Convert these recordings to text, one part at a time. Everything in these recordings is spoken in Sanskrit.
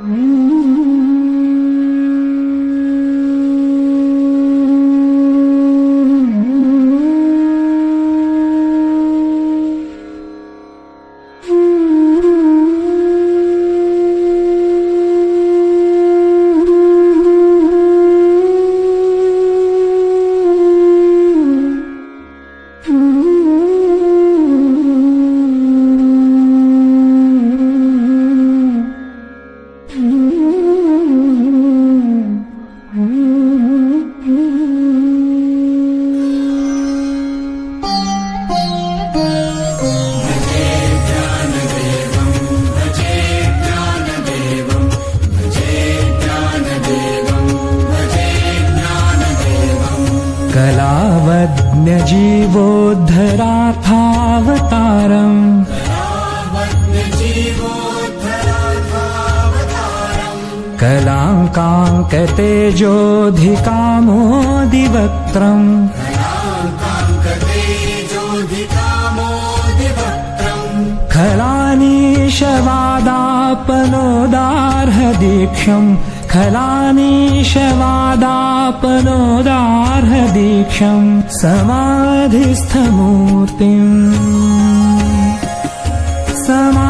Mm-hmm. कलाङ्काङ्कतेजोऽधिकामोदिवक्त्रम् खलानीशवादापनोदार्हदीक्षम्। खलानीशवादापनोदार्हदीक्षम्। समाधिस्थमूर्तिम्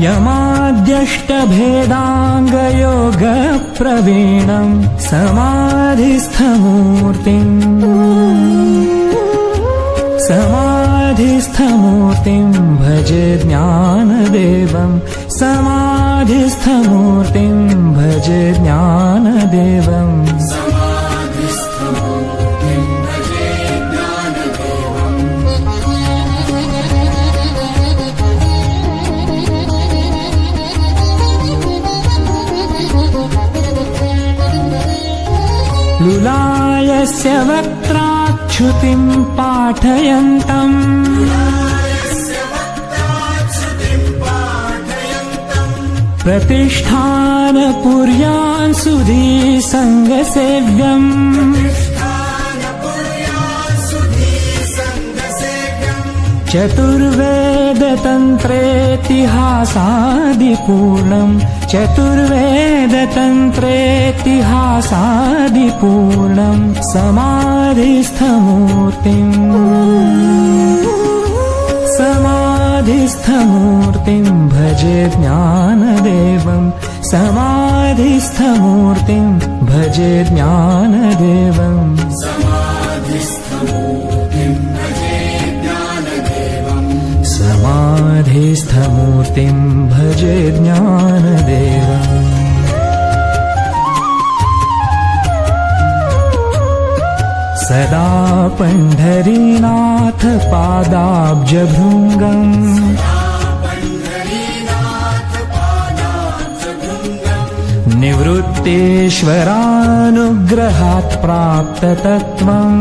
यमाद्यष्टभेदाङ्गयोगप्रवीणम् समाधिस्थमूर्तिम् समाधिस्थमूर्तिम् भजे ज्ञानदेवम् समाधिस्थमूर्तिम् भजे ज्ञानदेवम् लुलायस्य वक्त्राच्छुतिम् पाठयन्तम्। प्रतिष्ठानपुर्यान् सुधी सङ्गसेव्यम् चतुर्वेदतन्त्रेतिहासादिपूर्णम् चतुर्वेदतन्त्रेतिहासादिपूर्णम् समाधिस्थमूर्तिम् समाधिस्थमूर्तिम् भजे ज्ञानदेवम् समाधिस्थमूर्तिम् भजे ज्ञानदेवम् े भजे ज्ञानदेवम् सदा पण्ढरीनाथ पादाब्जभूङ्गम्। निवृत्तेश्वरानुग्रहात् प्राप्तत्त्वम्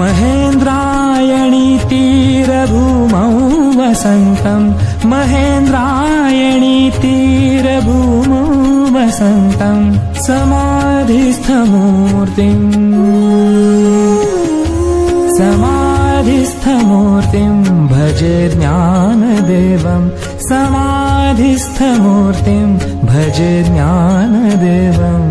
महेन्द्रायणी तीरभूमौ वसन्तम् महेन्द्रायणी तीरभूमौ वसन्तम् समाधिस्थमूर्तिम्। समाधिस्थमूर्तिम् भजे ज्ञानदेवम्। समाधिस्थमूर्तिम् भजे ज्ञानदेवम्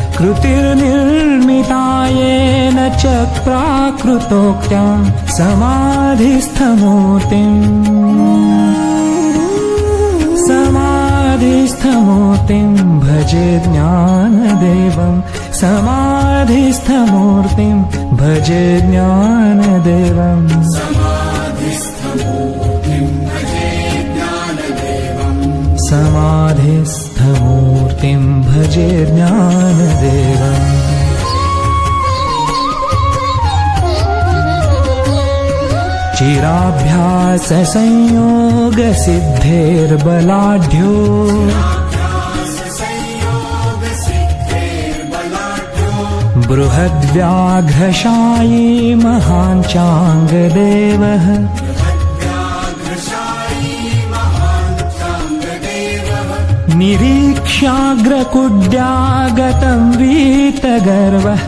कृतिर्निर्मितायेन च प्राकृतोक्त्या समाधिस्थमूर्तिम्। समाधिस्थमूर्तिम् भजे ज्ञानदेवम्। समाधिस्थमूर्तिम् भजे ज्ञानदेवम्। समाधिस्थमूर्तिम् भजे ज्ञानदेवम् चिराभ्याससंयोगसिद्धेर्बलाढ्यो बृहद्व्याघ्रशायी महान् निरीक्ष्याग्रकुड्यागतं वीतगर्वः।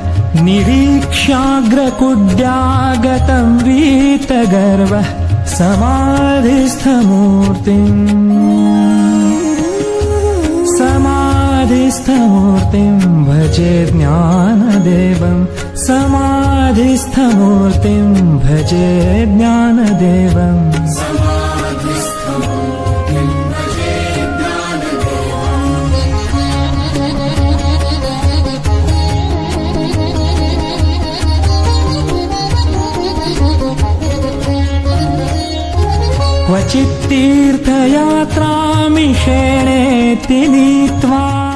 निरीक्ष्याग्रकुड्यागतं वीतगर्वः। समाधिस्थमूर्तिम्। समाधिस्थमूर्तिम् भजे ज्ञानदेवम्। समाधिस्थमूर्तिम् भजे ज्ञानदेवम् कदाचित् तीर्थयात्रामिषेणे तिनीत्वा